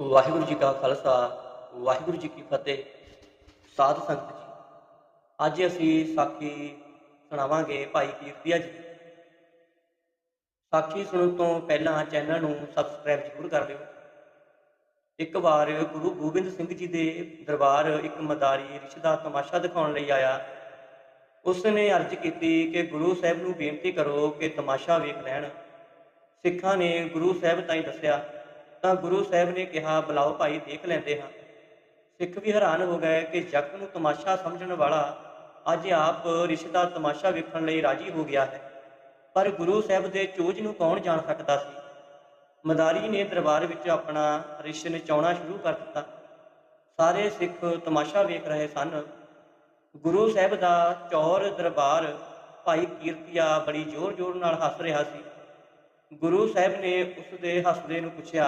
ਵਾਹਿਗੁਰੂ ਜੀ ਕਾ ਖਾਲਸਾ, ਵਾਹਿਗੁਰੂ ਜੀ ਕੀ ਫਤਿਹ, ਸਾਧ ਸੰਗਤ ਜੀ। ਅੱਜ ਅਸੀਂ ਸਾਖੀ ਸੁਣਾਵਾਂਗੇ ਭਾਈ ਕੀਰਤੀਆ ਜੀ ਸਾਖੀ ਸੁਣਨ ਤੋਂ ਪਹਿਲਾਂ ਚੈਨਲ ਨੂੰ ਸਬਸਕ੍ਰਾਈਬ ਜ਼ਰੂਰ ਕਰ ਲਿਓ। ਇੱਕ ਵਾਰ ਗੁਰੂ ਗੋਬਿੰਦ ਸਿੰਘ ਜੀ ਦੇ ਦਰਬਾਰ ਇੱਕ ਮਦਾਰੀ ਰਿਸ਼ੀ ਦਾ ਤਮਾਸ਼ਾ ਦਿਖਾਉਣ ਲਈ ਆਇਆ। ਉਸ ਨੇ ਅਰਜ਼ ਕੀਤੀ ਕਿ ਗੁਰੂ ਸਾਹਿਬ ਨੂੰ ਬੇਨਤੀ ਕਰੋ ਕਿ ਤਮਾਸ਼ਾ ਵੇਖ ਲੈਣ। ਸਿੱਖਾਂ ਨੇ ਗੁਰੂ ਸਾਹਿਬ ਤਾਈਂ ਦੱਸਿਆ ਤਾਂ ਗੁਰੂ ਸਾਹਿਬ ਨੇ ਕਿਹਾ, ਬੁਲਾਓ ਭਾਈ, ਦੇਖ ਲੈਂਦੇ ਹਾਂ। ਸਿੱਖ ਵੀ ਹੈਰਾਨ ਹੋ ਗਏ ਕਿ ਜਗਤ ਨੂੰ ਤਮਾਸ਼ਾ ਸਮਝਣ ਵਾਲਾ ਅੱਜ ਆਪ ਰਿਸ਼ੀ ਦਾ ਤਮਾਸ਼ਾ ਵੇਖਣ ਲਈ ਰਾਜੀ ਹੋ ਗਿਆ ਹੈ। ਪਰ ਗੁਰੂ ਸਾਹਿਬ ਦੇ ਚੋਜ ਨੂੰ ਕੌਣ ਜਾਣ ਸਕਦਾ ਸੀ? ਮਦਾਰੀ ਨੇ ਦਰਬਾਰ ਵਿੱਚ ਆਪਣਾ ਰਿਸ਼ ਨਚਾਉਣਾ ਸ਼ੁਰੂ ਕਰ ਦਿੱਤਾ। ਸਾਰੇ ਸਿੱਖ ਤਮਾਸ਼ਾ ਵੇਖ ਰਹੇ ਸਨ। ਗੁਰੂ ਸਾਹਿਬ ਦਾ ਚੌਰ ਦਰਬਾਰ ਭਾਈ ਕੀਰਤੀਆ ਬੜੀ ਜ਼ੋਰ-ਜ਼ੋਰ ਨਾਲ ਹੱਸ ਰਿਹਾ ਸੀ। ਗੁਰੂ ਸਾਹਿਬ ਨੇ ਉਸ ਦੇ ਹੱਸਦੇ ਨੂੰ ਪੁੱਛਿਆ